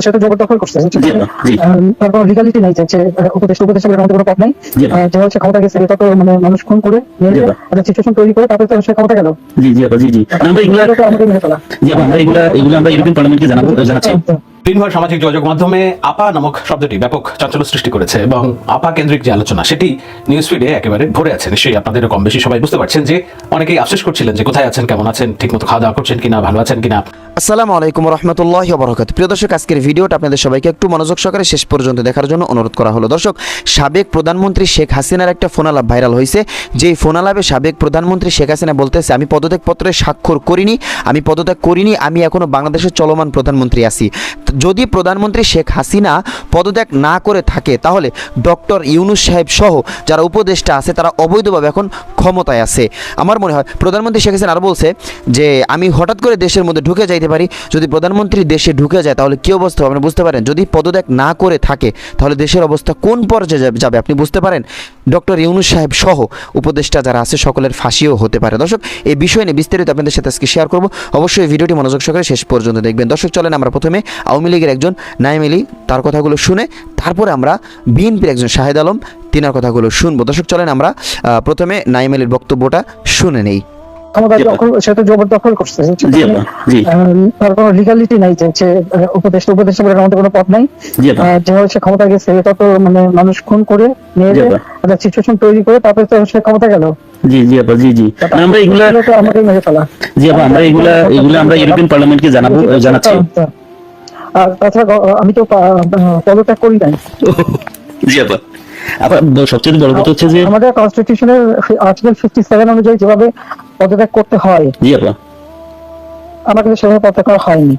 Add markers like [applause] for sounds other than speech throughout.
সেটা জবরদখল করছে তারপর নাই যে আমাদের কোনো পথ নাই। যে হচ্ছে ক্ষমতা গেছে এটা তো মানে মানুষ খুন করে মেরে জি। একটা সিচুয়েশন তৈরি করে তারপরে তো সে ক্ষমতা গেল। জি জি জি জি। আমরা এগুলা আমরা এগুলা এগুলা আমরা ইউরোপিয়ান পার্লামেন্টকে জানাব জানাচ্ছি। দিনভর সামাজিক যোগাযোগ মাধ্যমে আপা নামক শব্দটি ব্যাপক চাঞ্চল্য সৃষ্টি করেছে এবং আপা কেন্দ্রিক যে আলোচনা, সেটি নিউজ ফিডে একেবারে ভরে আছে। নিশ্চয়ই আপনাদের কম বেশি সবাই বুঝতে পারছেন যে অনেকেই আফসোস করছিলেন যে কোথায় আছেন, কেমন আছেন, ঠিকমতো খাওয়া দাওয়া করছেন কিনা, ভালো আছেন কিনা। আসসালামু আলাইকুম রহমতুল্লাহ বরকাত প্রিয় দর্শক, আজকের ভিডিওটা আপনাদের সবাইকে একটু মনোযোগ সহকারে শেষ পর্যন্ত দেখার জন্য অনুরোধ করা হলো। দর্শক, সাবেক প্রধানমন্ত্রী শেখ হাসিনার একটা ফোনালাপ ভাইরাল হয়েছে। যেই ফোনালাপে সাবেক প্রধানমন্ত্রী শেখ হাসিনা বলতেছে, আমি পদত্যাগপত্রে স্বাক্ষর করিনি, আমি পদত্যাগ করিনি, আমি এখনও বাংলাদেশের চলমান প্রধানমন্ত্রী আছি। যদি প্রধানমন্ত্রী শেখ হাসিনা পদত্যাগ না করে থাকে, তাহলে ডক্টর ইউনুস সাহেব সহ যারা উপদেষ্টা আছে, তারা অবৈধভাবে এখন ক্ষমতায় আছে। আমার মনে হয় প্রধানমন্ত্রী শেখ হাসিনা আরও বলছে যে, আমি হঠাৎ করে দেশের মধ্যে ঢুকে যাইতে পারি, যদি প্রধানমন্ত্রী দেশে ঢুকে যায়, তাহলে কী অবস্থা হবে? আপনি বুঝতে পারেন? যদি পদত্যাগ না করে থাকে, তাহলে দেশের অবস্থা কোন পর্যায়ে যাবে? আপনি বুঝতে পারেন? ডক্টর ইউনুস সাহেব সহ উপদেষ্টা যারা আছে, সকলের ফাঁসিও হতে পারে। দর্শক, এই বিষয় নিয়ে বিস্তারিত আপনাদের সাথে আজকে শেয়ার করব। অবশ্যই ভিডিওটি মনোযোগ সহকারে শেষ পর্যন্ত দেখবেন। দর্শক, চলেন আমরা প্রথমে আওয়ামী লীগের একজন নাইম আলী, তার কথাগুলো শুনে তারপরে আমরা বিএনপির একজন শাহেদ আলম, তিনার কথাগুলো শুনব। দর্শক, চলেন আমরা প্রথমে নাইম আলীর বক্তব্যটা শুনে নেই। ক্ষমতা দখল সেটা জবরদখল করছে জি আহ, লিগালিটি নাই যে আহ, উপদেষ্টা উপদেষ্টা বলে আমাদের কোনো পথ নাই। জি আপা আহ, যে হচ্ছে ক্ষমতা গেছে এটা তো মানে মানুষ খুন করে মেরে একটা সিচুয়েশন তৈরি করে তারপরে তো সে ক্ষমতা গেল। জি জি আপা জি জি। আমরা এগুলা তো জি আপা আমরা এগুলা এগুলা আমরা ইউরোপিয়ান পার্লামেন্টকে জানাব জানাচ্ছি। আর তাছাড়া আমি তো পদত্যাগ করি নাই। [laughs] জি আপা। আপা সবচেয়ে বড় কথা হচ্ছে যে আমাদের কনস্টিটিউশনের আর্টিকেল ফিফটি সেভেন অনুযায়ী যেভাবে পদত্যাগ করতে হয়। জি আপা। আমার কিন্তু সেভাবে পদত্যাগ করা হয়নি।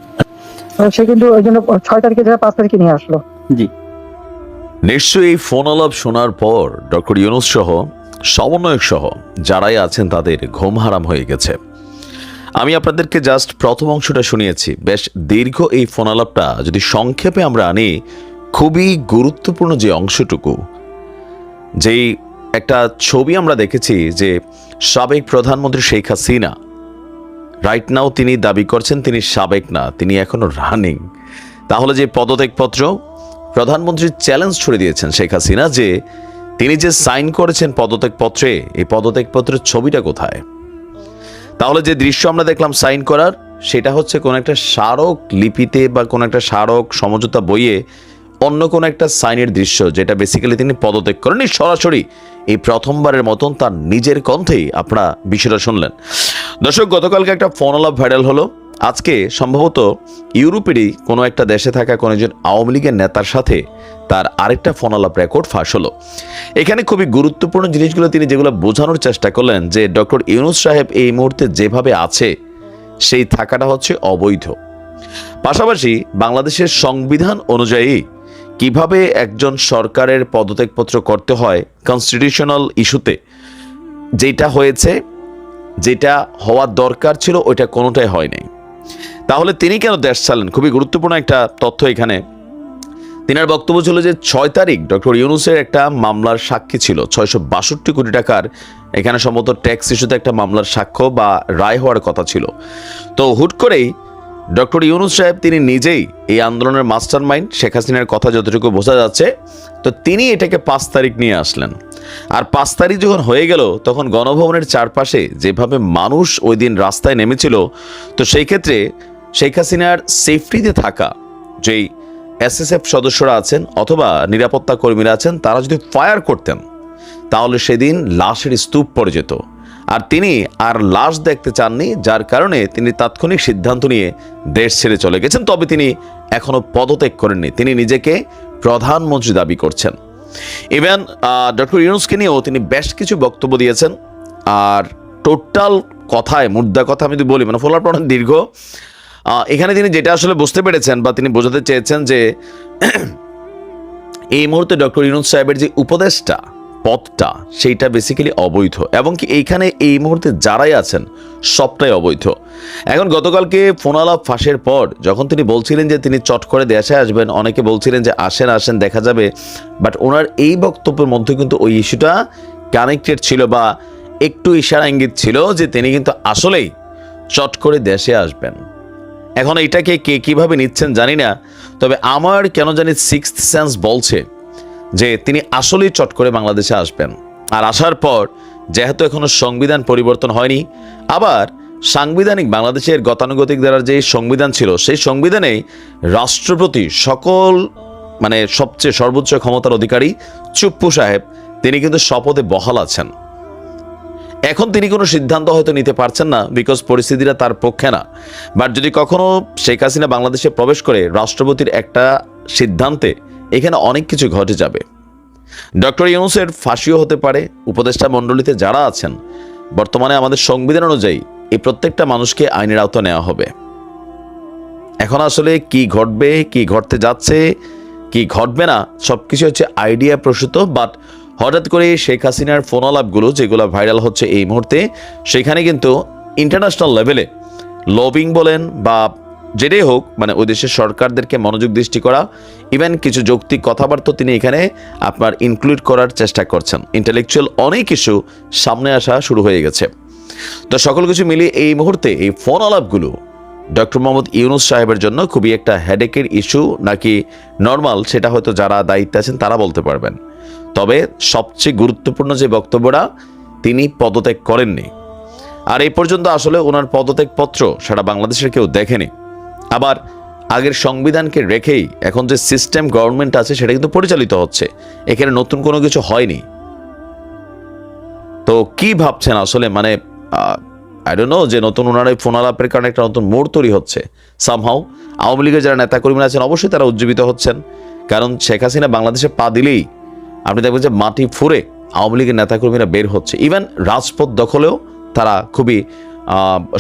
সে কিন্তু ওই জন্য ছয় তারিখে যারা পাঁচ তারিখে নিয়ে আসলো। জি। নিশ্চয়ই এই ফোন আলাপ শোনার পর ডক্টর ইউনুস সহ সমন্বয়ক সহ যারাই আছেন তাদের ঘুম হারাম হয়ে গেছে। আমি আপনাদেরকে জাস্ট প্রথম অংশটা শুনিয়েছি। বেশ দীর্ঘ এই ফোন আলাপটা যদি সংক্ষেপে আমরা আনি খুবই গুরুত্বপূর্ণ যে অংশটুকু যেই একটা ছবি আমরা দেখেছি যে সাবেক প্রধানমন্ত্রী শেখ হাসিনা রাইট নাও তিনি দাবি করছেন তিনি সাবেক না, তিনি এখনও রানিং তাহলে যে পদত্যাগপত্র প্রধানমন্ত্রী চ্যালেঞ্জ ছুড়ে দিয়েছেন শেখ হাসিনা যে তিনি যে সাইন করেছেন পদত্যাগপত্রে, এই পদত্যাগপত্রের ছবিটা কোথায়? তাহলে যে দৃশ্য আমরা দেখলাম সাইন করার, সেটা হচ্ছে কোন একটা স্মারক লিপিতে বা কোন একটা স্মারক সমঝোতা বইয়ে অন্য কোন একটা সাইনের দৃশ্য যেটা বেসিক্যালি তিনি পদত্যাগ করেনি। সরাসরি এই প্রথমবারের মতন তার নিজের কণ্ঠেই আপনারা বিষয়টা শুনলেন। দর্শক, গতকালকে একটা ফোন আলাপ ভাইরাল হলো। আজকে সম্ভবত ইউরোপেরই কোনো একটা দেশে থাকা কোনো একজন আওয়ামী লীগের নেতার সাথে তার আরেকটা ফোন আলাপ রেকর্ড ফাঁস হলো। এখানে খুবই গুরুত্বপূর্ণ জিনিসগুলো তিনি যেগুলো বোঝানোর চেষ্টা করলেন যে ডক্টর ইউনুস সাহেব এই মুহূর্তে যেভাবে আছে, সেই থাকাটা হচ্ছে অবৈধ। পাশাপাশি বাংলাদেশের সংবিধান অনুযায়ী কীভাবে একজন সরকারের পদত্যাগপত্র করতে হয় কনস্টিটিউশনাল ইস্যুতে যেটা হয়েছে, যেটা হওয়ার দরকার ছিল, ওইটা কোনোটাই হয় নাই। তাহলে তিনি কেন দেশ ছাড়লেন খুবই গুরুত্বপূর্ণ একটা তথ্য এখানে। তিনার বক্তব্য ছিল যে, ছয় তারিখ ডক্টর ইউনুসের একটা মামলার সাক্ষী ছিল। ছয়শো বাষট্টি কোটি টাকার, এখানে সম্ভবত ট্যাক্স ইস্যুতে একটা মামলার সাক্ষ্য বা রায় হওয়ার কথা ছিল। তো হুট করেই ডক্টর ইউনুস সাহেব তিনি নিজেই এই আন্দোলনের মাস্টার মাইন্ড শেখ হাসিনার কথা যতটুকু বোঝা যাচ্ছে, তো তিনি এটাকে পাঁচ তারিখ নিয়ে আসলেন। আর পাঁচ তারিখ যখন হয়ে গেল, তখন গণভবনের চারপাশে যেভাবে মানুষ ওই দিন রাস্তায় নেমেছিল, তো সেই ক্ষেত্রে শেখ হাসিনার সেফটিতে থাকা যেই এসএসএফ সদস্যরা আছেন অথবা নিরাপত্তা কর্মীরা আছেন, তারা যদি ফায়ার করতেন, তাহলে সেদিন লাশের স্তূপ পড়ে যেত। আর তিনি আর লাশ দেখতে চাননি, যার কারণে তিনি তাৎক্ষণিক সিদ্ধান্ত নিয়ে দেশ ছেড়ে চলে গেছেন, তবে তিনি এখনও পদত্যাগ করেননি। তিনি নিজেকে প্রধানমন্ত্রী দাবি করছেন। ইভেন ডক্টর ইউনুসকে নিয়েও তিনি বেশ কিছু বক্তব্য দিয়েছেন। আর টোটাল কথায়, মুদ্রা কথা আমি যদি বলি মানে ফলাফল অনেক দীর্ঘ এখানে তিনি যেটা আসলে বুঝতে পেরেছেন বা তিনি বোঝাতে চেয়েছেন যে [clears throat] এই মুহূর্তে ডক্টর ইউনুস সাহেবের যে উপদেশটা পদটা সেইটা বেসিক্যালি অবৈধ। এবং কি এইখানে এই মুহূর্তে যারাই আছেন, সবটাই অবৈধ। এখন গতকালকে ফোনালাপ ফাঁসের পর যখন তিনি বলছিলেন যে তিনি চট করে দেশে আসবেন, অনেকে বলছিলেন যে আসেন আসেন, দেখা যাবে। বাট ওনার এই বক্তব্যের মধ্যে কিন্তু ওই ইস্যুটা কানেক্টেড ছিল বা একটু ইশারা ইঙ্গিত ছিল যে তিনি কিন্তু আসলেই চট করে দেশে আসবেন। এখন এটাকে কে কীভাবে নিচ্ছেন জানি না, তবে আমার কেন জানি সিক্স সেন্স বলছে যে তিনি আসলেই চট করে বাংলাদেশে আসবেন। আর আসার পর, যেহেতু এখনও সংবিধান পরিবর্তন হয়নি, আবার সাংবিধানিক বাংলাদেশের গতানুগতিক দ্বারা যে সংবিধান ছিল, সেই সংবিধানেই রাষ্ট্রপতি সকল মানে সবচেয়ে সর্বোচ্চ ক্ষমতার অধিকারী চুপ্পু সাহেব, তিনি কিন্তু শপথে বহাল আছেন। এখন তিনি কোনো সিদ্ধান্ত হয়তো নিতে পারছেন না, বিকজ পরিস্থিতিটা তার পক্ষে না। বাট যদি কখনো শেখ হাসিনা বাংলাদেশে প্রবেশ করে রাষ্ট্রপতির একটা সিদ্ধান্তে এখানে অনেক কিছু ঘটে যাবে। ডক্টর ইউনুসের ফাঁসিও হতে পারে। উপদেষ্টা মণ্ডলীতে যারা আছেন, বর্তমানে আমাদের সংবিধান অনুযায়ী এই প্রত্যেকটা মানুষকে আইনের আওতা নেওয়া হবে। এখন আসলে কি ঘটবে, কি ঘটতে যাচ্ছে, কি ঘটবে না সব কিছু হচ্ছে আইডিয়া প্রসূত, বাট হঠাৎ করে শেখ হাসিনার ফোন আলাপগুলো যেগুলো ভাইরাল হচ্ছে এই মুহূর্তে, সেখানে কিন্তু ইন্টারন্যাশনাল লেভেলে লবিং বলেন বা যেটাই হোক মানে ওই দেশের সরকারদেরকে মনোযোগ দৃষ্টি করা ইভেন কিছু যৌক্তিক কথাবার্তা তিনি এখানে আপনার ইনক্লুড করার চেষ্টা করছেন। ইন্টেলেকচুয়াল অনেক কিছু সামনে আসা শুরু হয়ে গেছে। তো সকল কিছু মিলিয়ে এই মুহূর্তে এই ফোন আলাপগুলো ডক্টর মোহাম্মদ ইউনুস সাহেবের জন্য খুবই একটা হেডেকের ইস্যু নাকি নর্মাল সেটা হয়তো যারা দায়িত্বে আছেন তারা বলতে পারবেন। তবে সবচেয়ে গুরুত্বপূর্ণ যে বক্তব্যটা তিনি পদত্যাগ করেননি। আর এই পর্যন্ত আসলে ওনার পদত্যাগ পত্র সেটা বাংলাদেশের কেউ দেখেনি। আবার আগের সংবিধানকে রেখেই এখন যে সিস্টেম গভর্নমেন্ট আছে সেটা কিন্তু পরিচালিত হচ্ছে। এখানে নতুন কোনো কিছু হয়নি। তো কি ভাবছেন আসলে? মানে নো যে নতুন ওনার ফোন আলাপের কারণে একটা নতুন মোড় তৈরি হচ্ছে। সামহাও আওয়ামী লীগের যারা নেতাকর্মীরা আছেন, অবশ্যই তারা উজ্জীবিত হচ্ছেন। কারণ শেখ হাসিনা বাংলাদেশে পা দিলেই আপনি দেখবেন যে মাটি ফুরে আওয়ামী লীগের নেতাকর্মীরা বের হচ্ছে। ইভেন রাজপথ দখলেও তারা খুবই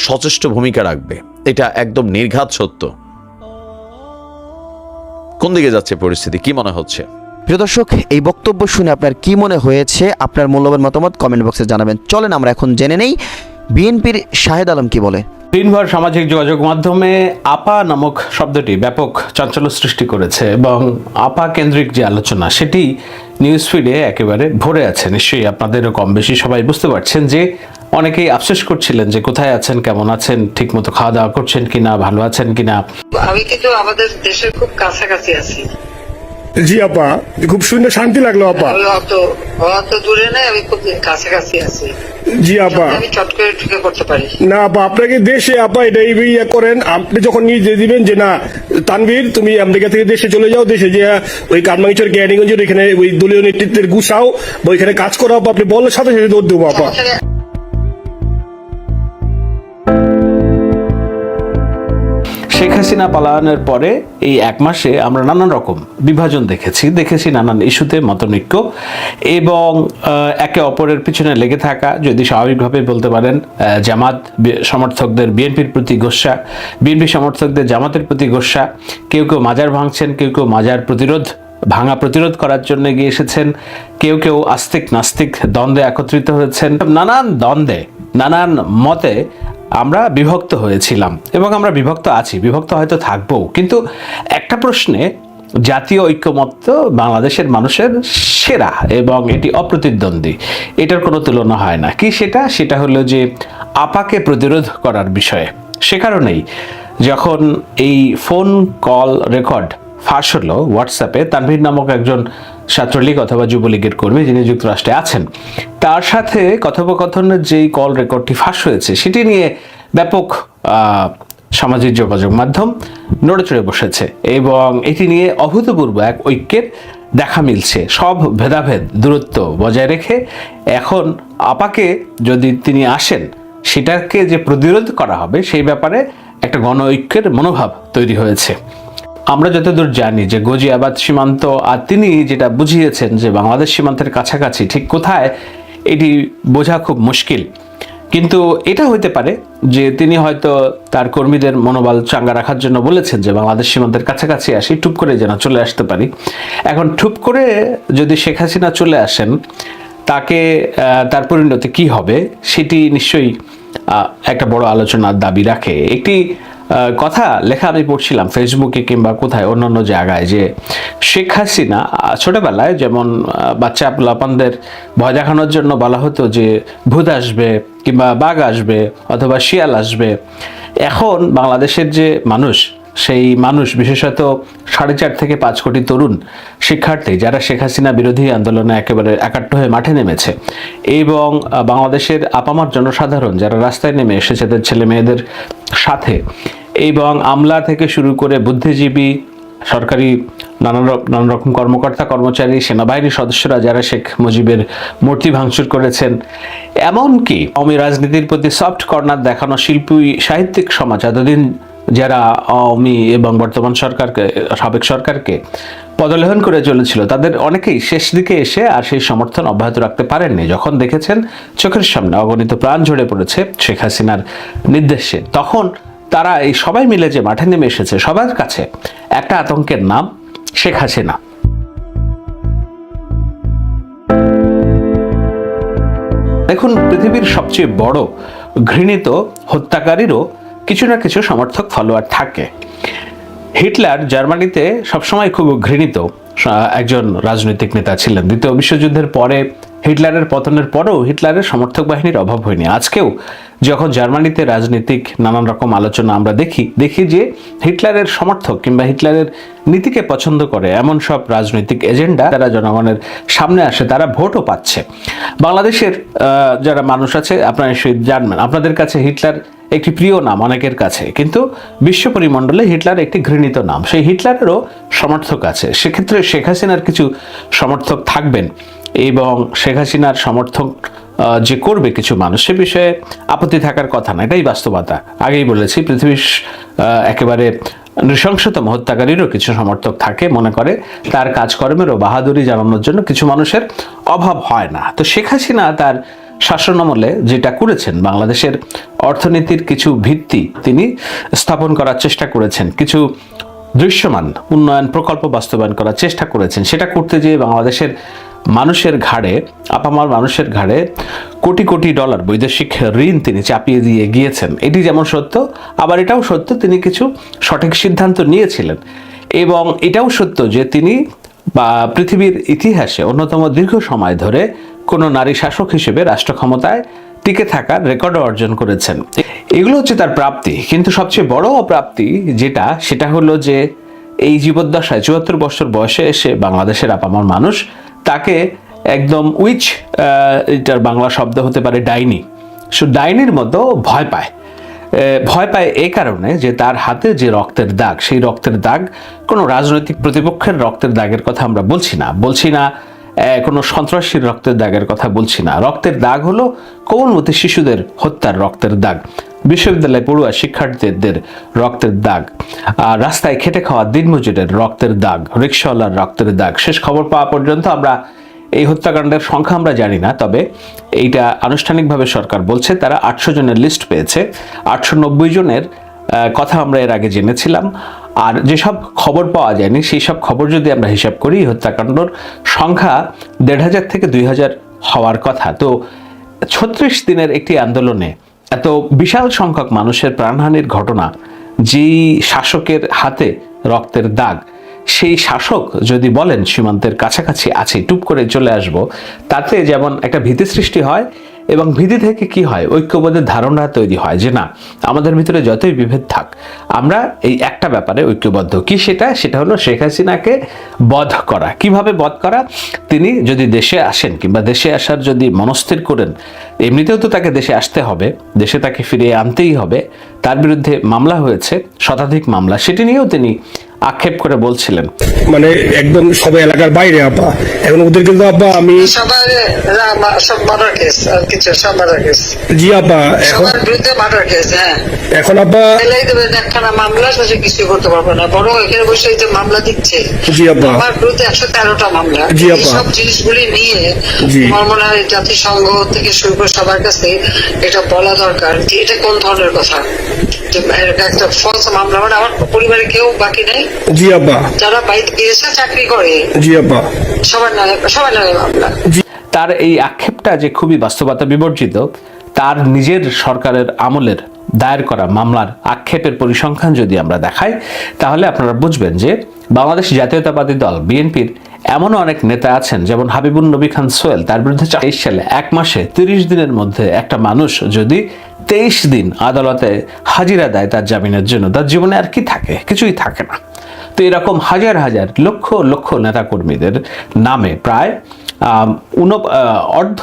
সচেষ্ট ভূমিকা রাখবে। এটা একদম নির্ঘাত সত্য। কোন দিকে যাচ্ছে পরিস্থিতি? কি মনে হচ্ছে? প্রিয় দর্শক এই বক্তব্য শুনে আপনার কি মনে হয়েছে? আপনার মূল্যবান মতামত কমেন্ট বক্সে জানাবেন। চলেন আমরা এখন জেনে নেই বিএনপির শাহেদ আলম কি বলে। দিনভর সামাজিক যোগাযোগ মাধ্যমে আপা নামক শব্দটি ব্যাপক চাঞ্চল্য সৃষ্টি করেছে এবং আপা কেন্দ্রিক যে আলোচনা সেটি নিউজ ফিডে একেবারে ভরে আছে। নিশ্চয়ই আপনাদেরও কম বেশি সবাই বুঝতে পারছেন যে অনেকেই আফসোস করছিলেন যে কোথায় আছেন কেমন আছেন ঠিক মতো খাওয়া দাওয়া করছেন কিনা ভালো আছেন কিনা। আমি কিন্তু আমাদের দেশের খুব কাছাকাছি আছি। জি আপা খুব সুন্দর শান্তি লাগল আপা। অত দূরে নাই আমি খুব কাছাকাছি আছি। জি আপা। আমি চট করে ঢুকে পড়তে পারি। না আপা আপনাকে দেশে আপা এটা এই ইয়ে করেন আপনি যখন নিজে দিবেন যে না তানভীর তুমি আমেরিকা থেকে দেশে চলে যাও দেশে যে ওই কারমাঙ্গিচর জ্ঞানীগঞ্জের এখানে ওই দলীয় নেতৃত্বের গুছাও বা ওইখানে কাজ করো আপা আপনি বলার সাথে সাথে দৌড় দেবো আপা। শেখ হাসিনা পালায়নের পরে এই এক মাসে আমরা নানান রকম বিভাজন দেখেছি। দেখেছি নানান ইস্যুতে মতনৈক্য এবং একে অপরের পিছনে লেগে থাকা, যদি স্বাভাবিকভাবে বলতে পারেন জামাত সমর্থকদের বিএনপির প্রতি গোসা, বিএনপি সমর্থকদের জামাতের প্রতি গোসা, কেউ কেউ মাজার ভাঙছেন, কেউ কেউ মাজার প্রতিরোধ, ভাঙা প্রতিরোধ করার জন্য গিয়ে এসেছেন, কেউ কেউ আস্তিক নাস্তিক দ্বন্দ্বে একত্রিত হয়েছেন। নানান দ্বন্দ্বে, নানান মতে আমরা বিভক্ত হয়েছিলাম এবং আমরা বিভক্ত আছি, বিভক্ত হয়তো থাকব কিন্তু একটা প্রশ্নে জাতীয় ঐক্যমত্য বাংলাদেশের মানুষের সেরা এবং এটি অপ্রতিদ্বন্দ্বী, এটার কোনো তুলনা হয় না। কি সেটা? সেটা হলো যে আপাকে প্রতিরোধ করার বিষয়ে। সে কারণেই যখন এই ফোন কল রেকর্ড ফাঁস হলো হোয়াটসঅ্যাপে, তানভীর নামক একজন ছাত্রলীগ অথবা যুবলীগের কর্মী যিনি যুক্তরাষ্ট্রে আছেন, তার সাথে কথোপকথনের যেই কল রেকর্ডটি ফাঁস হয়েছে, সেটি নিয়ে ব্যাপক সামাজিক যোগাযোগ মাধ্যম নড়ে চড়ে বসেছে এবং এটি নিয়ে অভূতপূর্ব এক ঐক্যের দেখা মিলছে। সব ভেদাভেদ, দূরত্ব বজায় রেখে এখন আপাকে যদি তিনি আসেন, সেটাকে যে প্রতিরোধ করা হবে, সেই ব্যাপারে একটা গণ ঐক্যের মনোভাব তৈরি হয়েছে। আমরা যতদূর জানি যে গজিয়াবাদ সীমান্ত, আর তিনি যেটা বুঝিয়েছেন যে বাংলাদেশ সীমান্তের কাছাকাছি, ঠিক কোথায়, এটি বোঝা খুব মুশকিল। কিন্তু এটা হইতে পারে যে তিনি হয়তো তার কর্মীদের মনোবল চাঙ্গা রাখার জন্য বলেছেন যে বাংলাদেশ সীমান্তের কাছাকাছি আসি, টুপ করে যেন চলে আসতে পারি। এখন টুপ করে যদি শেখ হাসিনা চলে আসেন, তাকে তার পরিণতি কি হবে, সেটি নিশ্চয়ই একটা বড় আলোচনার দাবি রাখে। একটি কথা লেখা আমি পড়ছিলাম ফেসবুকে কিংবা কোথায় অন্যান্য জায়গায় যে শেখ হাসিনা ছোটবেলায় যেমন বাচ্চা পোলাপানদের ভয় দেখানোর জন্য বলা হতো যে ভূত আসবে কিংবা বাঘ আসবে অথবা শিয়াল আসবে। এখন বাংলাদেশের যে মানুষ, সেই মানুষ, বিশেষত সাড়ে চার থেকে পাঁচ কোটি তরুণ শিক্ষার্থী, যারা শেখ হাসিনা বিরোধী আন্দোলনে একেবারে একাট্ট হয়ে মাঠে নেমেছে এবং বাংলাদেশের আপামার জনসাধারণ যারা রাস্তায় নেমে এসেছে, তাদের ছেলে মেয়েদের সাথে। এবং আমলা থেকে শুরু করে বুদ্ধিজীবী, সরকারি নানা র- নানা রকম কর্মকর্তা, কর্মচারী, সেনাবাহিনীর সদস্যরা যারা শেখ মুজিবের মূর্তি ভাঙচুর করেছেন। এমনকি অমি রাজনীতির প্রতি সফট কর্নার দেখানো শিল্পী, সাহিত্যিক সমাজ, এতদিন যারা আওয়ামী এবং বর্তমান সরকারকে, সাবেক সরকারকে পদলেহন করে চলেছিল। তাদের অনেকেই শেষ দিকে এসে আর সেই সমর্থন অব্যাহত রাখতে পারেননি। যখন দেখেছেন চোখের সামনে অগণিত প্রাণ ঝরে পড়েছে শেখ হাসিনার নির্দেশে, তখন তারা এই সবাই মিলে যে মাঠে নেমে এসেছে, সবার কাছে একটা আতঙ্কের নাম, শেখ হাসিনা। দেখুন, পৃথিবীর সবচেয়ে বড় ঘৃণিত হত্যাকারীরও কিছু না কিছু সমর্থক ফলোয়ার থাকে। হিটলার জার্মানিতে সবসময় খুব ঘৃণিত একজন রাজনৈতিক নেতা ছিলেন। দ্বিতীয় বিশ্বযুদ্ধের পরে হিটলারের পতনের পরেও হিটলারের সমর্থক বাহিনীর অভাব হয়নি। আজকেও যখন জার্মানিতে রাজনৈতিক নানান রকম আলোচনা আমরা দেখি দেখি যে হিটলারের সমর্থক কিংবা হিটলারের নীতিকে পছন্দ করে এমন সব রাজনৈতিক এজেন্ডা যারা জনগণের সামনে আসে, তারা ভোটও পাচ্ছে। বাংলাদেশের যারা মানুষ আছে, আপনারা নিশ্চয়ই জানবেন, আপনাদের কাছে হিটলার একটি প্রিয় নাম অনেকের কাছে, কিন্তু বিশ্ব পরিমণ্ডলে হিটলার একটি ঘৃণিত নাম। সেই হিটলারেরও সমর্থক আছে। সেক্ষেত্রে শেখ হাসিনার কিছু সমর্থক থাকবেন। এবং শেখ হাসিনার সমর্থক যে করবে কিছু মানুষ, সে বিষয়ে আপত্তি থাকার কথা না, এটাই বাস্তবতা। আগেই বলেছি, পৃথিবীর একেবারে নৃশংসতম হত্যাকারীরও কিছু সমর্থক থাকে, মনে করে তার কাজকর্মেরও বাহাদুরি জানানোর জন্য কিছু মানুষের অভাব হয় না। তো শেখ হাসিনা তার শাসনামলে যেটা করেছেন, বাংলাদেশের অর্থনীতির কিছু ভিত্তি তিনি স্থাপন করার চেষ্টা করেছেন, কিছু দৃশ্যমান উন্নয়ন প্রকল্প বাস্তবায়ন করার চেষ্টা করেছেন, সেটা করতে যেয়ে বাংলাদেশের মানুষের ঘাড়ে, আপামার মানুষের ঘাড়ে কোটি কোটি ডলার বৈদেশিক ঋণ তিনি চাপিয়ে দিয়ে গিয়েছেন। এটি যেমন সত্য, আবার এটাও সত্য, তিনি কিছু সঠিক সিদ্ধান্ত নিয়েছিলেন। এবং এটাও সত্য যে তিনি বা পৃথিবীর ইতিহাসে অন্যতম দীর্ঘ সময় ধরে কোনো নারী শাসক হিসেবে রাষ্ট্র ক্ষমতায় টিকে থাকার রেকর্ড অর্জন করেছেন। এগুলো হচ্ছে তার প্রাপ্তি। কিন্তু সবচেয়ে বড় অপ্রাপ্তি যেটা, সেটা হলো যে এই জীবদ্দশায় চুয়াত্তর বছর বয়সে এসে বাংলাদেশের আপামর মানুষ তাকে একদম উইচ এটার বাংলা শব্দ হতে পারে ডাইনি। সো ডাইনির মতো ভয় পায়। ভয় পায় এই কারণে যে তার হাতে যে রক্তের দাগ, সেই রক্তের দাগ কোনো রাজনৈতিক প্রতিপক্ষের রক্তের দাগের কথা আমরা বলছি না। বলছি না কোনো সন্ত্রাসীর রক্তের দাগের কথা বলছি না। রক্তের দাগ হলো কোমলমতি শিশুদের হত্যার রক্তের দাগ। বিশ্ববিদ্যালয়ে পড়ুয়া শিক্ষার্থীদের রক্তের দাগ, আর রাস্তায় খেটে খাওয়া দিনমজুরের রক্তের দাগ রিক্সাওয়ালার রক্তের দাগ। শেষ খবর পাওয়া পর্যন্ত আমরা এই হত্যাকাণ্ডের সংখ্যা আমরা জানি না, তবে এইটা আনুষ্ঠানিকভাবে সরকার বলছে, তারা আটশো জনের লিস্ট পেয়েছে। আটশো নব্বই জনের কথা আমরা এর আগে জেনেছিলাম। আর যেসব খবর পাওয়া যায়নি, সেই সব খবর যদি আমরা হিসাব করি হত্যাকাণ্ডর সংখ্যা দেড় হাজার থেকে দুই হাজার হওয়ার কথা। তো ছত্রিশ দিনের একটি আন্দোলনে এত বিশাল সংখ্যক মানুষের প্রাণহানির ঘটনা, যেই শাসকের হাতে রক্তের দাগ, সেই শাসক যদি বলেন সীমান্তের কাছাকাছি আছে টুপ করে চলে আসব, তাতে যেমন একটা ভীতি সৃষ্টি হয় এবং ভীতি থেকে কি হয়? ঐক্যবোধের ধারণা তৈরি হয় যে না, আমাদের ভিতরে যতই বিভেদ থাক, আমরা এই একটা ব্যাপারে ঐক্যবদ্ধ। কি সেটা? সেটা হলো শেখ হাসিনাকে বধ করা। কীভাবে বধ করা? তিনি যদি দেশে আসেন কিংবা দেশে আসার যদি মনস্থির করেন, এমনিতেও তো তাকে দেশে আসতে হবে, দেশে তাকে ফিরিয়ে আনতেই হবে। তার বিরুদ্ধে মামলা হয়েছে শতাধিক মামলা। সেটি নিয়েও তিনি আক্ষেপ করে বলছিলেন। মানে একদম সবাই এলাকার বাইরে আপা এখন ওদের কিন্তু আপা আমি সবার রা- মা- সব মার্ডার কেস আর কিছু সব মার্ডার কেস জি আপা এখন বিরুদ্ধে মার্ডার কেস হ্যাঁ। এখন আপা এলাই দেবেন একখানা মামলা সে কিছু করতে পারবে না। বরং এখানে বসে এই যে মামলা দিচ্ছে। জি আপা। আমার বিরুদ্ধে একশো তেরোটা মামলা। জি আপা। সব জিনিসগুলি নিয়ে আমার মনে হয় জাতিসংঘ থেকে শুরু করে সবার কাছে এটা বলা দরকার যে এটা কোন ধরনের কথা? একটা ফলস মামলা মানে আমার পরিবারে কেউ বাকি নেই। জি আপা যারা বাইরে বিদেশে চাকরি করে। জি আপা সবার নামে সবার নামে মামলা। তার এই আক্ষেপটা যে খুবই বাস্তবতা বিবর্জিত তার নিজের সরকারের আমলের দায়ের করা মামলার আক্ষেপের পরিসংখ্যান যদি আমরা দেখাই তাহলে আপনারা বুঝবেন যে বাংলাদেশ জাতীয়তাবাদী দল বিএনপির এমনও অনেক নেতা আছেন যেমন হাবিবুল নবী খান সোয়েল তার বিরুদ্ধে তেইশ সালে এক মাসে তিরিশ দিনের মধ্যে একটা মানুষ যদি তেইশ দিন আদালতে হাজিরা দেয় তার জামিনের জন্য। তার জীবনে আর কি থাকে? কিছুই থাকে না। তো এরকম হাজার হাজার, লক্ষ লক্ষ নেতাকর্মীদের নামে প্রায় উন- অর্ধ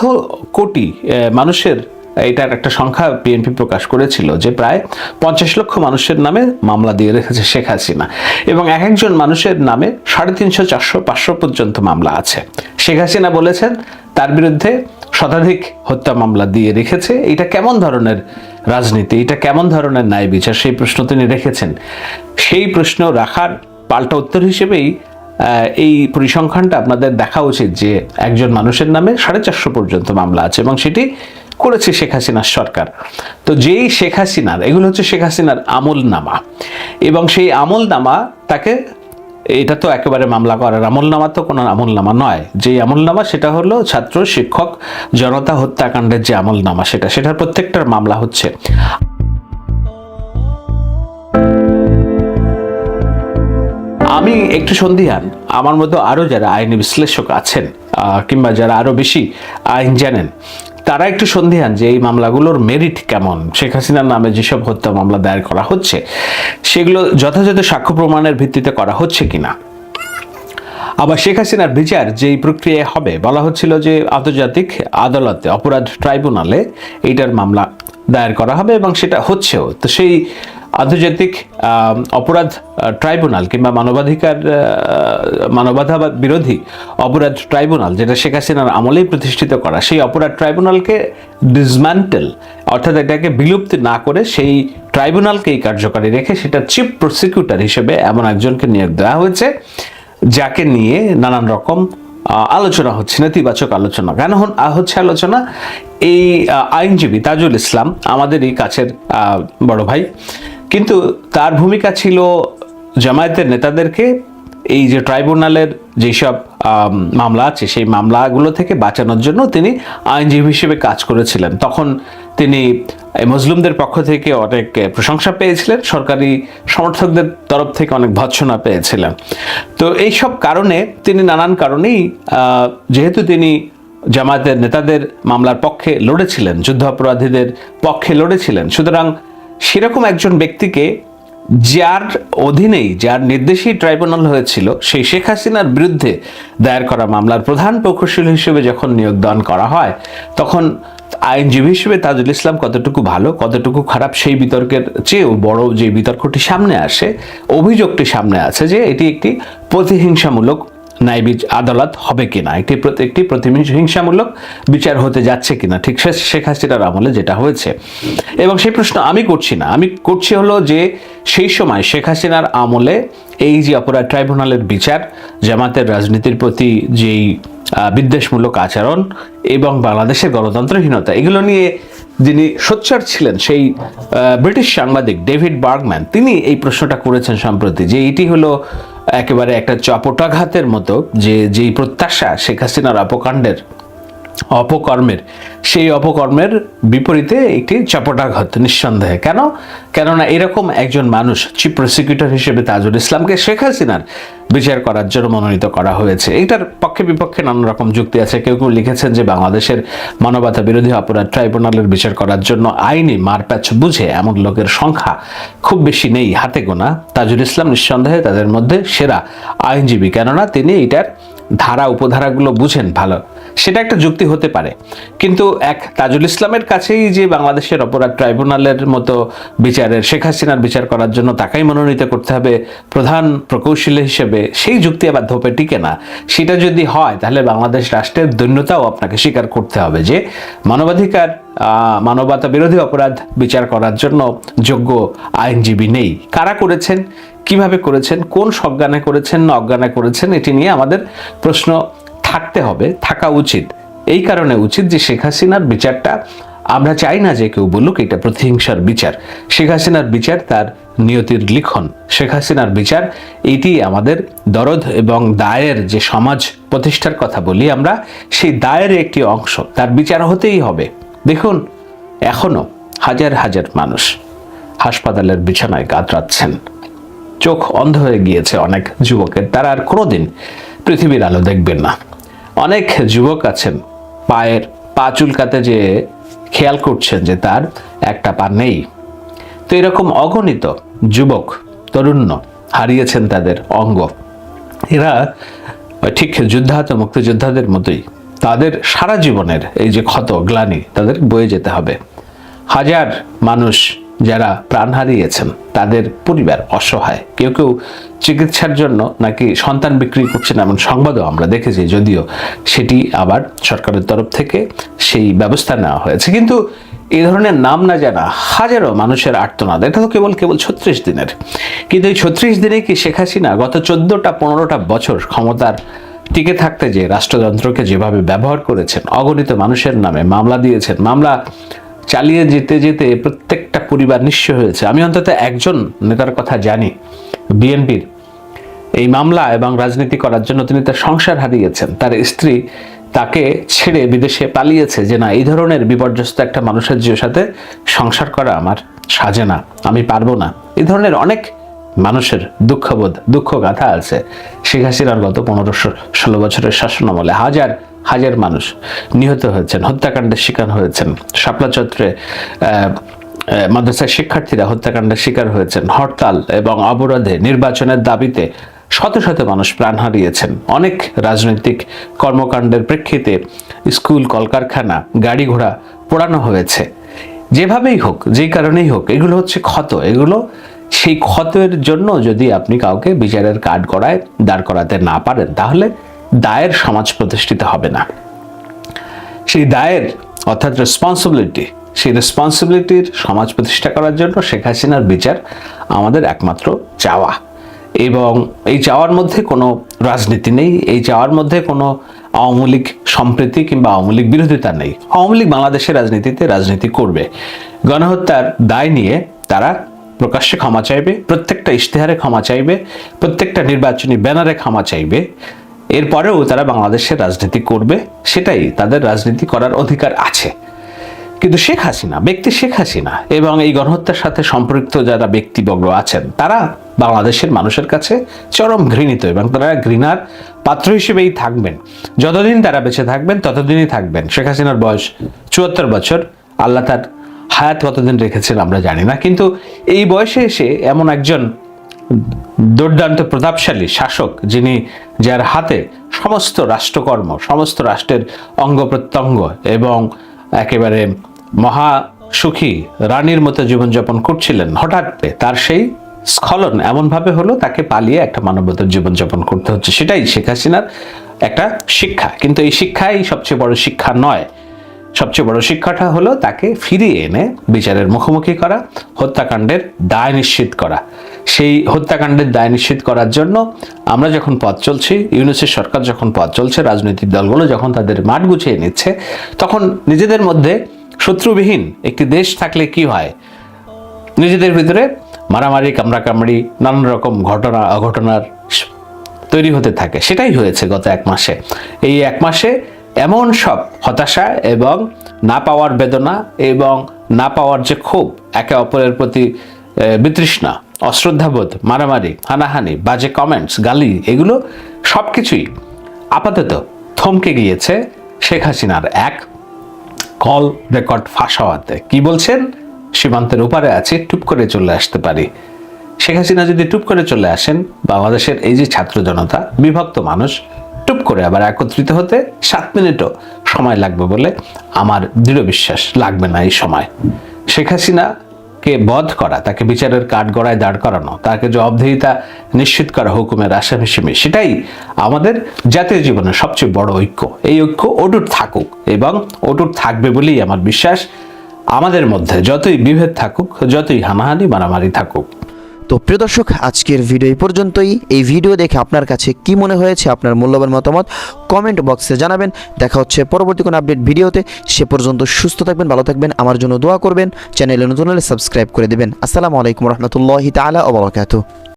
কোটি মানুষের এটার একটা সংখ্যা বিএনপি প্রকাশ করেছিল যে প্রায় পঞ্চাশ লক্ষ মানুষের নামে মামলা দিয়ে রেখেছে শেখ হাসিনা। এবং এক একজন মানুষের নামে সাড়ে তিনশো, চারশো, পাঁচশো পর্যন্ত মামলা আছে। শেখ হাসিনা বলেছেন, তার বিরুদ্ধে শতাধিক হত্যা মামলা দিয়ে রেখেছে। এটা কেমন ধরনের রাজনীতি? এটা কেমন ধরনের ন্যায় বিচার? সেই প্রশ্ন তিনি রেখেছেন। সেই প্রশ্ন রাখার পাল্টা উত্তর হিসেবেই এই পরিসংখ্যানটা আপনাদের দেখা উচিত যে একজন মানুষের নামে সাড়ে চারশো পর্যন্ত মামলা আছে এবং সেটি করেছে শেখ হাসিনার সরকার। তো যেই শেখ হাসিনার, এগুলো হচ্ছে শেখ হাসিনার আমল নামা এবং সেই আমল নামা তাকে এটা তো একেবারে মামলা করার আমলনামা তো কোনো আমলনামা নয়। যে আমলনামা সেটা হলো ছাত্র, শিক্ষক, জনতা হত্যাকাণ্ডের যে আমলনামা সেটা, সেটার প্রত্যেকটার মামলা হচ্ছে। আমি একটু সন্দিহান আমার মতো আরও যারা আইনি বিশ্লেষক আছেন কিংবা যারা আরও বেশি আইন জানেন তারা একটু সন্দেহান যে এই মামলাগুলোর মেরিট কেমন? শেখ হাসিনার নামে যেসব হত্যা মামলা দায়ের করা হচ্ছে, সেগুলো যথাযথ সাক্ষ্য প্রমাণের ভিত্তিতে করা হচ্ছে কিনা? আবার শেখ হাসিনার বিচার যেই প্রক্রিয়ায় হবে, বলা হচ্ছিল যে আন্তর্জাতিক আদালতে, অপরাধ ট্রাইব্যুনালে এইটার মামলা দায়ের করা হবে এবং সেটা হচ্ছেও। তো সেই আন্তর্জাতিক অপরাধ ট্রাইব্যুনাল কিংবা মানবাধিকার মানবাধাবাদ বিরোধী অপরাধ ট্রাইব্যুনাল, যেটা শেখ হাসিনার আমলেই প্রতিষ্ঠিত করা, সেই অপরাধ ট্রাইব্যুনালকে ডিসম্যান্টেল অর্থাৎ এটাকে বিলুপ্ত না করে সেই ট্রাইব্যুনালকেই কার্যকারী রেখে সেটা চিফ প্রসিকিউটর হিসেবে এমন একজনকে নিয়োগ দেওয়া হয়েছে। যাকে নিয়ে নানান রকম আলোচনা হচ্ছে, নেতিবাচক আলোচনা। কেন হচ্ছে আলোচনা? এই আইনজীবী তাজুল ইসলাম, আমাদের এই কাছের বড় ভাই, কিন্তু তার ভূমিকা ছিল জামায়াতের নেতাদেরকে এই যে ট্রাইব্যুনালের যেসব মামলা আছে, সেই মামলাগুলো থেকে বাঁচানোর জন্য তিনি আইনজীবী হিসেবে কাজ করেছিলেন। তখন তিনি এই মজলুমদের পক্ষ থেকে অনেক প্রশংসা পেয়েছিলেন, সরকারি সমর্থকদের তরফ থেকে অনেক ভৎসনা পেয়েছিলেন। তো এই সব কারণে তিনি নানান কারণেই যেহেতু তিনি জামায়াতের নেতাদের মামলার পক্ষে লড়েছিলেন, যুদ্ধাপরাধীদের পক্ষে লড়েছিলেন, সুতরাং সেরকম একজন ব্যক্তিকে যার অধীনেই, যার নির্দেশেই ট্রাইব্যুনাল হয়েছিল, সেই শেখ হাসিনার বিরুদ্ধে দায়ের করা মামলার প্রধান প্রকৌশলী হিসেবে যখন নিয়োগদান করা হয়, তখন আইনজীবী হিসেবে তাজুল ইসলাম কতটুকু ভালো, কতটুকু খারাপ, সেই বিতর্কের চেয়েও বড় যে বিতর্কটি সামনে আসে, অভিযোগটি সামনে আছে যে এটি একটি প্রতিহিংসামূলক ন্যায় বিচ- আদালত হবে কিনা, একটি একটি প্রতিহিংসামূলক বিচার হতে যাচ্ছে কিনা, ঠিক শেখ হাসিনার আমলে যেটা হয়েছে। এবং সেই প্রশ্ন আমি করছি না, আমি করছি হলো যে সেই সময় শেখ হাসিনার আমলে এই যে অপরাধ ট্রাইব্যুনালের বিচার, জামাতের রাজনীতির প্রতি যেই বিদ্বেষমূলক আচরণ এবং বাংলাদেশের গণতন্ত্রহীনতা, এগুলো নিয়ে যিনি সোচ্চার ছিলেন সেই ব্রিটিশ সাংবাদিক ডেভিড বার্গম্যান, তিনি এই প্রশ্নটা করেছেন সম্প্রতি যে এটি হলো একেবারে একটা চপটাঘাতের মতো যে, যেই প্রত্যাশা শেখ হাসিনার অপকাণ্ডের অপকর্মের, সেই অপকর্মের বিপরীতে একটি চপটাঘাত, নিঃসন্দেহে। কেন? কেননা এরকম একজন মানুষ, চিফ প্রসিকিউটর হিসেবে তাজুল ইসলামকে শেখ হাসিনার বিচার করার জন্য মনোনীত করা হয়েছে। এইটার পক্ষে বিপক্ষে নানা রকম যুক্তি আছে। কেউ কেউ লিখেছেন যে বাংলাদেশের মানবতা বিরোধী অপরাধ ট্রাইব্যুনালের বিচার করার জন্য আইনি মারপ্যাচ বুঝে এমন লোকের সংখ্যা খুব বেশি নেই, হাতে গোনা। তাজুল ইসলাম নিঃসন্দেহে তাদের মধ্যে সেরা আইনজীবী। কেননা তিনি এটার ধারা, উপধারাগুলো বুঝেন ভালো। সেটা একটা যুক্তি হতে পারে। কিন্তু এক তাজুল ইসলামের কাছেই যে বাংলাদেশের অপরাধ ট্রাইব্যুনালের মতো বিচারের, শেখ হাসিনার বিচার করার জন্য তাকেই মনোনীত করতে হবে প্রধান প্রকৌশলী হিসেবে, সেই যুক্তি আবার ধোপে টিকে না। সেটা যদি হয়, তাহলে বাংলাদেশ রাষ্ট্রের দৈন্যতাও আপনাকে স্বীকার করতে হবে যে, মানবাধিকার মানবতা বিরোধী অপরাধ বিচার করার জন্য যোগ্য আইনজীবী নেই। কারা করেছেন? কীভাবে করেছেন? কোন সজ্ঞানে করেছেন না অজ্ঞানে করেছেন? এটি নিয়ে আমাদের প্রশ্ন থাকতে হবে, থাকা উচিত। এই কারণে উচিত যে শেখ হাসিনার বিচারটা, আমরা চাই না যে কেউ বলুক এটা প্রতিহিংসার বিচার। শেখ হাসিনার বিচার তার নিয়তির লিখন। শেখ হাসিনার বিচার, এটি আমাদের দরদ এবং দায়ের যে সমাজ প্রতিষ্ঠার কথা বলি আমরা, সেই দায়ের একটি অংশ। তার বিচার হতেই হবে। দেখুন, এখনও হাজার হাজার মানুষ হাসপাতালের বিছানায় কাতরাচ্ছেন। চোখ অন্ধ হয়ে গিয়েছে অনেক যুবকের। তারা আর কোনোদিন পৃথিবীর আলো দেখবেন না। অনেক যুবক আছেন। পায়ের পা চুলকাতে যে খেয়াল করছেন যে তার একটা পা নেই। তো এরকম অগণিত যুবক তরুণ্য হারিয়েছেন তাদের অঙ্গ। এরা ঠিক যুদ্ধাহত, মুক্তিযোদ্ধাদের মতোই তাদের সারা জীবনের এই যে ক্ষত, গ্লানি তাদের বয়ে যেতে হবে। হাজার মানুষ যারা প্রাণ হারিয়েছেন, তাদের পরিবার অসহায়। কেউ কেউ চিকিৎসার জন্য নাকি সন্তান বিক্রি করছেন এমন সংবাদও আমরা দেখেছি, যদিও সেটি আবার সরকারের তরফ থেকে সেই ব্যবস্থা নেওয়া হয়েছে। কিন্তু এই ধরনের নাম না জানা হাজারো মানুষের আর্তনাদ, এটা তো কেবল কেবল ছত্রিশ দিনের। কিন্তু এই ছত্রিশ দিনে কি শেখ হাসিনা গত চোদ্দটা, পনেরোটা বছর ক্ষমতার টিকে থাকতে যে রাষ্ট্রযন্ত্রকে যেভাবে ব্যবহার করেছেন, অগণিত মানুষের নামে মামলা দিয়েছেন, মামলা চালিয়ে যেতে যেতে প্রত্যেকটা পরিবার নিঃস্ব হয়েছে। আমি অন্তত একজন নেতার কথা জানি। বিএনপির এই মামলা এবং রাজনীতি করার জন্য তিনি তার সংসার হারিয়েছেন। তার স্ত্রী তাকে ছেড়ে বিদেশে পালিয়েছে যে না এই ধরনের বিপর্যস্ত একটা মানুষের যে সাথে সংসার করা আমার সাজে না আমি পারব না। এই ধরনের অনেক মানুষের দুঃখবোধ দুঃখ গাথা আছে। শেখ হাসিনার গত পনেরোশো ষোলো বছরের শাসন আমলে হাজার হাজার মানুষ নিহত হয়েছেন হত্যাকাণ্ডের শিকার হয়েছেন। শাপলা আহ, মাদ্রাসার শিক্ষার্থীরা হত্যাকাণ্ডের শিকার হয়েছেন। হরতাল এবং অবরোধে নির্বাচনের দাবিতে শত শত মানুষ প্রাণ হারিয়েছেন। অনেক রাজনৈতিক কর্মকাণ্ডের প্রেক্ষিতে স্কুল, কলকারখানা গাড়ি ঘোড়া পোড়ানো হয়েছে। যেভাবেই হোক, যেই কারণেই হোক, এগুলো হচ্ছে ক্ষত। এগুলো সেই ক্ষতের জন্য যদি আপনি কাউকে বিচারের কার্ড গড়ায় দাঁড় করাতে না পারেন, তাহলে দায়ের সমাজ প্রতিষ্ঠিত হবে না। সেই দায়ের, অর্থাৎ রেসপন্সিবিলিটি সেই রেসপন্সিবিলিটির সমাজ প্রতিষ্ঠা করার জন্য শেখ হাসিনার বিচার আমাদের একমাত্র চাওয়া। এবং এই চাওয়ার মধ্যে কোনো রাজনীতি নেই, এই চাওয়ার মধ্যে কোনো আওয়ামী লীগ সম্প্রীতি কিংবা আওয়ামী লীগ বিরোধিতা নেই। আওয়ামী লীগ বাংলাদেশের রাজনীতিতে রাজনীতি করবে। গণহত্যার দায় নিয়ে তারা প্রকাশ্যে ক্ষমা চাইবে, প্রত্যেকটা ইশতেহারে ক্ষমা চাইবে, প্রত্যেকটা নির্বাচনী ব্যানারে ক্ষমা চাইবে। এরপরেও তারা বাংলাদেশের রাজনীতি করবে, সেটাই তাদের রাজনীতি করার অধিকার আছে। কিন্তু শেখ হাসিনা, ব্যক্তি শেখ হাসিনা এবং এই গণহত্যার সাথে সম্পৃক্ত যারা ব্যক্তিবর্গ আছেন, তারা বাংলাদেশের মানুষের কাছে চরম ঘৃণিত এবং তারা ঘৃণার পাত্র হিসেবেই থাকবেন। যতদিন তারা বেঁচে থাকবেন, ততদিনই থাকবেন। শেখ হাসিনার বয়স চুয়াত্তর বছর, আল্লাহ তার হায়াত কতদিন রেখেছেন আমরা জানি না। কিন্তু এই বয়সে এসে এমন একজন দুর্দান্ত প্রতাপশালী শাসক, যিনি যার হাতে সমস্ত রাষ্ট্রকর্ম, সমস্ত রাষ্ট্রের অঙ্গ প্রত্যঙ্গ এবং একেবারে মহা সুখী রানীর মতো জীবনযাপন করছিলেন। হঠাৎ তার সেই স্খলন এমনভাবে হলো, তাকে পালিয়ে একটা মানবতার জীবনযাপন করতে হচ্ছে। সেটাই শেখ হাসিনার একটা শিক্ষা। কিন্তু এই শিক্ষাই সবচেয়ে বড় শিক্ষা নয়। সবচেয়ে বড় শিক্ষাটা হলো তাকে ফিরিয়ে এনে বিচারের মুখোমুখি করা, হত্যাকাণ্ডের দায় নিশ্চিত করা। সেই হত্যাকাণ্ডের দায় নিশ্চিত করার জন্য আমরা যখন পথ চলছি, ইউনিসের সরকার যখন পথ চলছে, রাজনৈতিক দলগুলো যখন তাদের মাঠ গুছিয়ে নিচ্ছে, তখন নিজেদের মধ্যে শত্রুবিহীন একটি দেশ থাকলে কি হয়? নিজেদের ভিতরে মারামারি, কামড়াকামড়ি নানান রকম ঘটনা, অঘটনার তৈরি হতে থাকে। সেটাই হয়েছে গত এক মাসে। এই এক মাসে এমন সব হতাশা এবং না পাওয়ার বেদনা এবং না পাওয়ার যে ক্ষোভ, একে অপরের প্রতি বিতৃষ্ণা, অশ্রদ্ধাবোধ, মারামারি, হানাহানি, বাজে কমেন্টস গালি, এগুলো সব কিছুই আপাতত থমকে গিয়েছে শেখ হাসিনার এক কল রেকর্ড ফাঁস হওয়াতে। কি বলছেন? সীমান্তের উপারে আছে, টুপ করে চলে আসতে পারি। শেখ হাসিনা যদি টুপ করে চলে আসেন, বাংলাদেশের এই যে ছাত্র জনতা, বিভক্ত মানুষ, টুপ করে আবার একত্রিত হতে সাত মিনিটও সময় লাগবে বলে আমার দৃঢ় বিশ্বাস লাগবে না এই সময়। শেখ হাসিনাকে বধ করা, তাকে বিচারের কাঠগড়ায় দাঁড় করানো, তাকে জবাবদিহিতা নিশ্চিত করা, হুকুমের আসামি হিসেবে সেটাই আমাদের জাতীয় জীবনের সবচেয়ে বড় ঐক্য। এই ঐক্য অটুট থাকুক এবং অটুট থাকবে বলেই আমার বিশ্বাস। আমাদের মধ্যে যতই বিভেদ থাকুক, যতই হানাহানি, মারামারি থাকুক তো প্রিয় দর্শক, আজকের ভিডিও এই পর্যন্তই। এই ভিডিও দেখে আপনার কাছে কি মনে হয়েছে, আপনার মূল্যবান মতামত কমেন্ট বক্সে জানাবেন। দেখা হচ্ছে পরবর্তী কোনো আপডেট ভিডিওতে সে পর্যন্ত সুস্থ থাকবেন, ভালো থাকবেন, আমার জন্য দোয়া করবেন। চ্যানেলে নতুন হলে সাবস্ক্রাইব করে দেবেন। আসসালামু আলাইকুম রহমতুল্লাহি তালা ওবরাকাতু